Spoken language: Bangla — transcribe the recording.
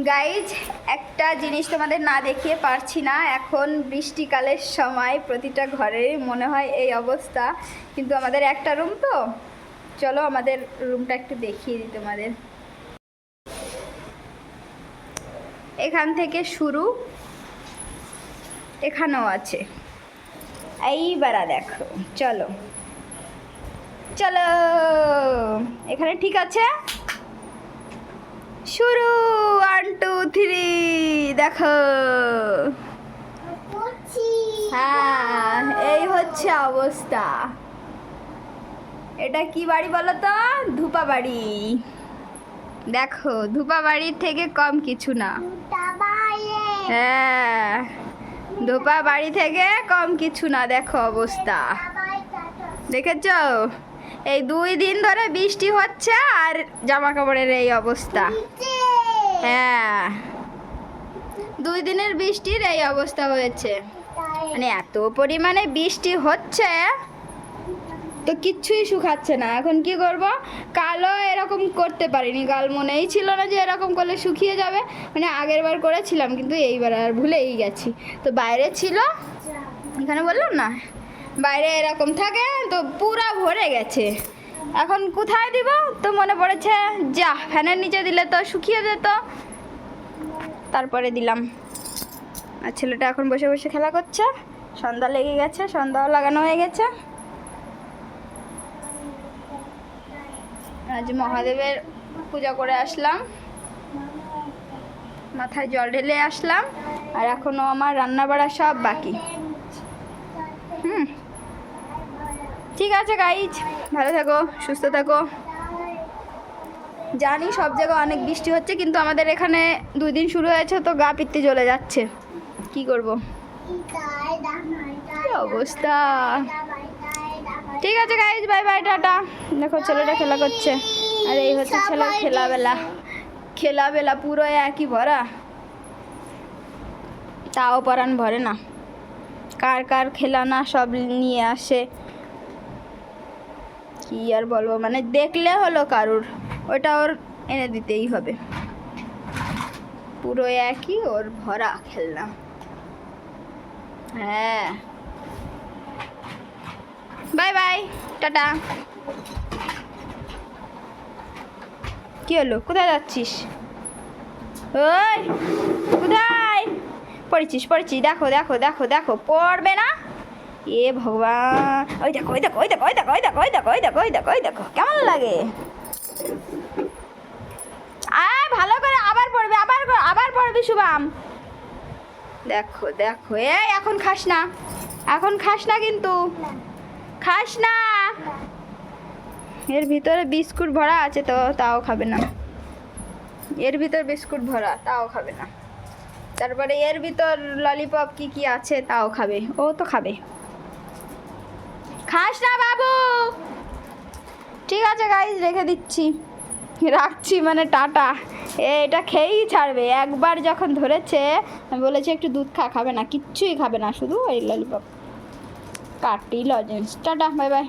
গাইজ একটা জিনিস তোমাদের না দেখিয়ে পারছি না। এখন বৃষ্টিকালের সময় প্রতিটা ঘরেই মনে হয় এই অবস্থা। কিন্তু আমাদের একটা রুম তো। চলো আমাদের রুমটা একটু দেখিয়ে দিই তোমাদের। এখান থেকে শুরু। এখানেও আছে। এইবারা দেখো। চলো। চলো। এখানে ঠিক আছে? শুরু ওয়ান টু থ্রি দেখো। হ্যাঁ এই হচ্ছে অবস্থা। এটা কি বাড়ি বলো তো? ধূপা বাড়ি। দেখো ধূপা বাড়ির থেকে কম কিছু না। হ্যাঁ ধূপা বাড়ি থেকে কম কিছু না দেখো অবস্থা। দেখেছ? এই দুই দিন ধরে বৃষ্টি হচ্ছে আর জামা কাপড়ের এই অবস্থা। হ্যাঁ। দুই দিনের বৃষ্টির এই অবস্থা হয়েছে। মানে এত পরিমাণে বৃষ্টি হচ্ছে তো কিচ্ছুই শুকাচ্ছে না। এখন কি করব? কালো এরকম করতে পারিনি। কাল মনেই ছিল না যে এরকম করলে শুকিয়ে যাবে। মানে আগের বার করেছিলাম কিন্তু এইবার আর ভুলেই গেছি। তো বাইরে ছিল। এখানে বললাম না? বাইরে এরকম থাকে, তো পুরা ভরে গেছে। এখন কোথায় দিব? তো মনে পড়েছে, যা, ফ্যানের নিচে দিলে তো শুকিয়ে যেত। তারপরে দিলাম। আর ছেলেটা এখন বসে বসে খেলা করছে। সন্ধ্যা লেগে গেছে, সন্ধ্যাও লাগানো হয়ে গেছে। আজ মহাদেবের পূজা করে আসলাম। মাথায় জল ঢেলে আসলাম। আর এখনও আমার রান্না বাড়া সব বাকি। হুম। ঠিক আছে গাইজ ভালো থাকো সুস্থ থাকো। জানি সব জায়গায় অনেক বৃষ্টি হচ্ছে কিন্তু আমাদের এখানে দুই দিন শুরু হয়েছে তো গা পিত্তি জ্বলে যাচ্ছে। কি করব? কি অবস্থা? ঠিক আছে গাইজ বাই বাই টাটা। দেখো ছেলেটা খেলা করছে। আর এই হচ্ছে ছেলের খেলাবেলা। খেলাবেলা পুরো একই ভরা। তাও পরান ভরে না। কার কার খেলানা সব নিয়ে আসে। কি আর বলব? মানে দেখলে হলো কারুর। ওটা ওর এনে দিতেই হবে। পুরো একই, ওর ভরা খেলনা। হ্যাঁ। Bye bye, tata. কি হলো? কোথায় যাচ্ছিস? ওই, কোথায়? পড়েছিস পড়েছিস। দেখো দেখো দেখো দেখো। পড়বে না? এ ভগবান। ওই দেখো ওই দেখো ওই দেখো ওই দেখো ওই দেখো ওই দেখো ওই দেখো ওই দেখো ওই দেখো, কেমন লাগে? আয়, ভালো করে আবার পড়বে, আবার আবার পড়বি শুভাম। দেখো দেখো এ এখন খাস না, এখন খাস না কিন্তু। খাস না। এর ভিতরে বিস্কুট ভরা আছে তো, তাও খাবে না। এর ভিতর বিস্কুট ভরা, তাও খাবে না। তারপরে এর ভিতর ললিপপ কি কি আছে, তাও খাবে, ও তো খাবে। খাস না বাবু। ঠিক আছে গাইজ রেখে দিচ্ছি। রাখছি মানে টাটা। এটা খেয়েই ছাড়বে। একবার যখন ধরেছে আমি বলেছি একটু দুধ খা, খাবে না, কিচ্ছুই খাবে না, শুধু ওই ললিপপ কাটি লজেন্স। Tata bye bye